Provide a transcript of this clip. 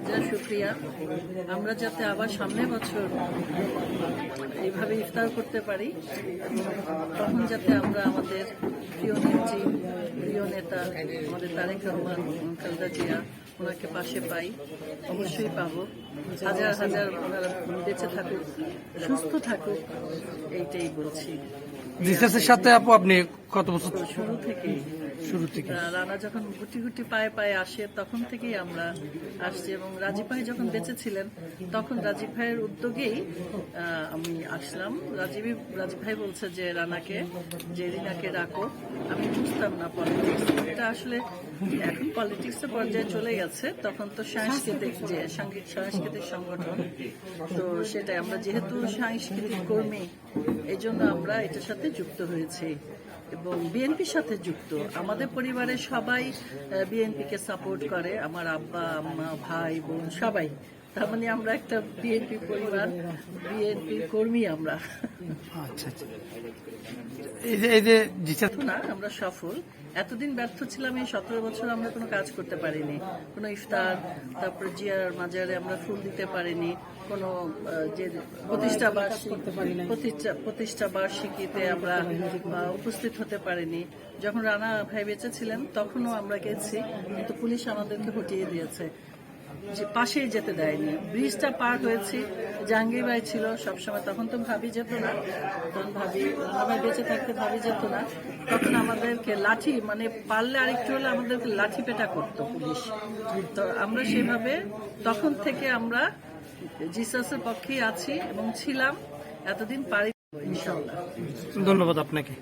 হাজার শুক্রিয়া। আমরা যাতে আবার সামনের বছর এইভাবে ইফতার করতে পারি, তখন যাতে আমরা আমাদের প্রিয় নেত্রী, প্রিয় নেতা আমাদের তারেক রহমান, খালেদা জিয়া, ওনাকে পাশে পাই, অবশ্যই পাব। হাজার হাজার ওনারা বেঁচে থাকুক, সুস্থ থাকুক, এইটাই বলছি। সাথে আপু আপনি কত বছর শুরু থেকেই। শুরু থেকে রানা যখন গুটি গুটি পায়ে পায়ে আসে তখন থেকেই আমরা আসছি এবং রাজীব ভাই যখন বেঁচে ছিলেন তখন রাজীব ভাইয়ের উদ্যোগেই আমি আসলাম। রাজীব রাজীব ভাই বলছে যে রানাকে যে রিনাকে রাখো আমি বুঝতাম না পলিটিক্স এটা আসলে এখন পলিটিক্সের পর্যায়ে চলে গেছে। তখন তো সাংস্কৃতিক যে সাংস্কৃতিক সংগঠন তো সেটাই। আমরা যেহেতু সাংস্কৃতিক কর্মী এই জন্য আমরা এটার সাথে যুক্ত হয়েছি এবং বিএনপির সাথে যুক্ত। আমাদের পরিবারের সবাই বিএনপিকে সাপোর্ট করে। আমার আব্বা, আম্মা, ভাই, বোন সবাই। তার মানে আমরা একটা বিএনপি পরিবার বিএনপি কর্মী আমরা। আচ্ছা আচ্ছা। এই যে না আমরা সফল। এতদিন ব্যর্থ ছিলাম এই সতেরো বছর আমরা কোনো কাজ করতে পারিনি। কোনো ইফতার তারপরে জিয়ার মাজারে আমরা ফুল দিতে পারিনি। কোনো যে প্রতিষ্ঠা বার্ষিক প্রতিষ্ঠা প্রতিষ্ঠা বার্ষিকীতে আমরা উপস্থিত হতে পারিনি। যখন রানা ভাই বেঁচে ছিলেন তখনও আমরা গেছি কিন্তু পুলিশ আমাদেরকে হটিয়ে দিয়েছে। যে পাশেই যেতে দেয়নি। ব্রিজটা পার হয়েছি জাহাঙ্গীর ভাই ছিল সবসময়, তখন তো ভাবি যেত না। তখন ভাবি আমার বেঁচে থাকতে ভাবি যেত না। তখন আমাদেরকে লাঠি মানে পারলে আরেকটু হলে আমাদেরকে লাঠি পেটা করতো পুলিশ। তো আমরা সেভাবে, তখন থেকে আমরা জিসাসের পক্ষেই আছি এবং ছিলাম। এতদিন পারি ধন্যবাদ আপনাকে।